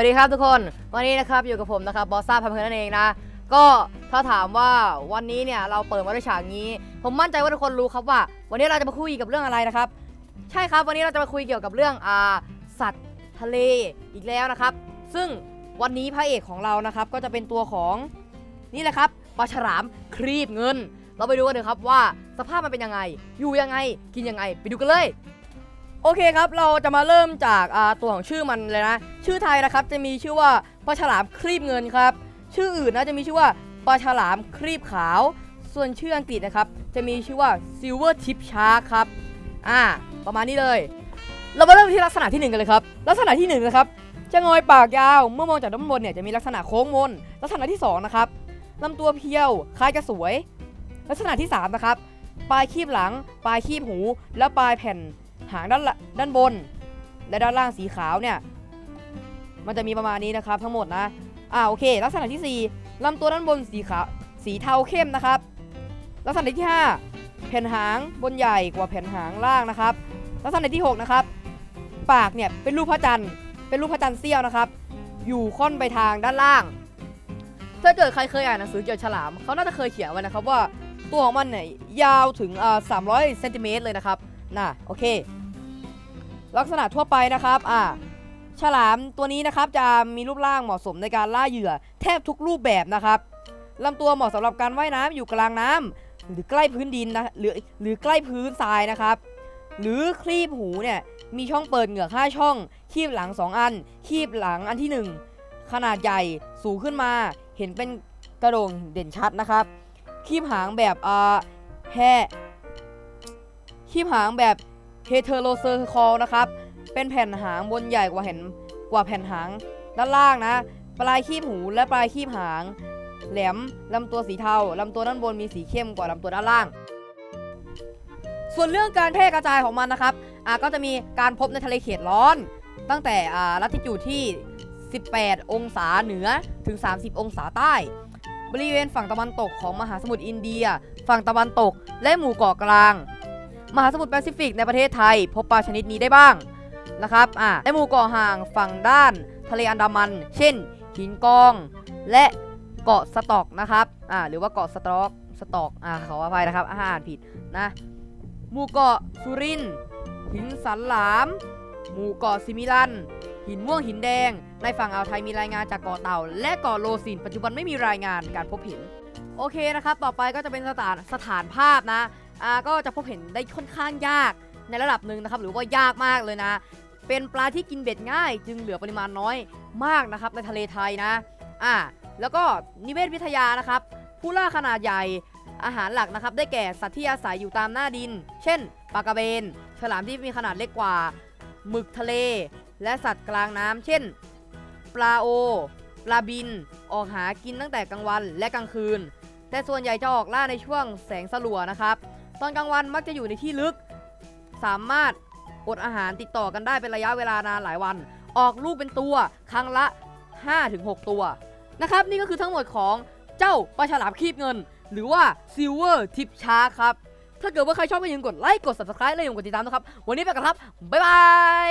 วัสดีครับทุกคน วันนี้นะครับอยู่กับผมนะครับบอสซ่าพันเพลินนั่นเองนะ ก็ถ้าถามว่าวันนี้เนี่ยเราเปิดมาด้วยฉากนี้ ผมมั่นใจว่าทุกคนรู้ครับว่า วันนี้เราจะมาคุยกับเรื่องอะไรนะครับ ใช่ครับวันนี้เราจะมาคุยเกี่ยวกับเรื่องอ่าสัตว์ทะเลอีกแล้วนะครับ ซึ่งวันนี้พระเอกของเรานะครับก็จะเป็นตัวของนี่แหละครับปลาฉลามครีบเงิน เราไปดูกันเลยครับว่าสภาพมันเป็นยังไง อยู่ยังไง กินยังไง ไปดูกันเลย โอเคครับ เราจะมาเริ่มจากตัวของชื่อมันเลยนะ ชื่อไทยนะครับจะมีชื่อว่าปลาฉลามครีบเงินครับ ชื่ออื่นนะจะมีชื่อว่าปลาฉลามครีบขาว ส่วนชื่ออังกฤษนะครับ จะมีชื่อว่า silver tip shark ครับ อ่า ประมาณนี้เลย เรามาเริ่มที่ลักษณะที่หนึ่งกันเลยครับ ลักษณะที่หนึ่งนะครับ จะงอยปากยาว เมื่อมองจากด้านบนเนี่ยจะมีลักษณะโค้งมน ลักษณะที่สองนะครับลำตัวเพียว คล้ายจะสวย ลักษณะที่สามนะครับ ปลายคีบหลัง ปลายคีบหู และปลายแผ่น หางด้านด้านบน และด้านล่างสีขาวเนี่ย มันจะมีประมาณนี้นะครับ ทั้งหมดนะอ่าโอเค ลักษณะที่ 4ลำตัวด้านบนสีขาวสีเทาเข้มนะครับ ลักษณะที่ 5 แผ่นหางบนใหญ่กว่าแผ่นหางล่างนะครับ ลักษณะที่ 6 นะครับ ปากเนี่ยเป็นรูปพระจันทร์เป็นรูปพระจันทร์เสี้ยวนะครับ อยู่ค่อนไปทางด้านล่าง ถ้าเกิดใครเคยอ่านหนังสือเกี่ยวกับฉลามเขาน่าจะเคยเขียนไว้นะครับว่าตัวของมันเนี่ยยาวถึงอ่า300เซนติเมตรเลยนะครับ น่ะโอเค ลักษณะทั่วไปนะครับ อ่าฉลามตัวนี้นะครับจะมีรูปร่างเหมาะสมในการล่าเหยื่อ แทบทุกรูปแบบนะครับลำตัวเหมาะสำหรับการว่ายน้ำอยู่กลางน้ำหรือใกล้พื้นดินนะหรือหรือใกล้พื้นทรายนะครับ หรือคลีบหูเนี่ยมีช่องเปิดเหงือก5ช่อง คีบหลัง 2 อัน คีบหลังอันที่ 1 ขนาดใหญ่สูงขึ้นมา เห็นเป็นกระโดงเด่นชัดนะครับ คีบหางแบบอ่าแฮ คีบหางแบบเฮเทโรเซอร์คอลนะครับ เป็นแผ่นหางบนใหญ่กว่าแผ่นกว่าแผ่นหางด้านล่างนะ ปลายคีบหูและปลายคีบหาง แหลมลำตัวสีเทาลำตัวด้านบนมีสีเข้มกว่าลำตัวด้านล่าง ส่วนเรื่องการแพร่กระจายของมันนะครับอ่าก็จะมีการพบในทะเลเขตร้อน ตั้งแต่อ่าลัติจูดที่ 18 องศาเหนือถึง 30 องศาใต้ บริเวณฝั่งตะวันตกของมหาสมุทรอินเดีย ฝั่งตะวันตกและหมู่เกาะกลาง มหาสมุทรแปซิฟิกในประเทศไทย พบปลาชนิดนี้ได้บ้างนะครับอ่าในหมู่เกาะห่างฝั่งด้านทะเลอันดามัน เช่น หินกอง และเกาะสตอกนะครับอ่าหรือว่าเกาะสตอกสตอกอ่าขออภัยนะครับอาอ่านผิดนะหมู่เกาะสุรินหินสันหลาม หมู่เกาะซิมิลัน หินม่วงหินแดง ในฝั่งอ่าวไทยมีรายงานจากเกาะเต่า และเกาะโลซิน ปัจจุบันไม่มีรายงานการพบเห็น โอเคนะครับ ต่อไปก็จะเป็นสถานสถานภาพนะ อ่าก็จะพบเห็นได้ค่อนข้างยากในระดับหนึ่งนะครับหรือว่ายากมากเลยนะ เป็นปลาที่กินเบ็ดง่าย จึงเหลือปริมาณน้อยมากนะครับในทะเลไทยนะอ่าแล้วก็นิเวศวิทยานะครับผู้ล่าขนาดใหญ่อาหารหลักนะครับได้แก่สัตว์ที่อาศัยอยู่ตามหน้าดิน เช่นปลากระเบน ฉลามที่มีขนาดเล็กกว่า หมึกทะเล และสัตว์กลางน้ำเช่น ปลาโอ ปลาบิน ออกหากินตั้งแต่กลางวันและกลางคืน แต่ส่วนใหญ่จะออกล่าในช่วงแสงสลัวนะครับ ตอนกลางวันมักจะอยู่ในที่ลึก สามารถอดอาหารติดต่อกันได้เป็นระยะเวลานานหลายวัน ออกลูกเป็นตัวครั้งละ 5-6 ตัวนะครับ นี่ก็คือทั้งหมดของเจ้าปลาฉลามคีบเงิน หรือว่า Silver Tip Shark ครับ ถ้าเกิดว่าใครชอบก็อย่าลืมกดไลค์กด subscribe และอย่าลืมกดติดตามนะครับ วันนี้ไปกันครับ บ๊ายบาย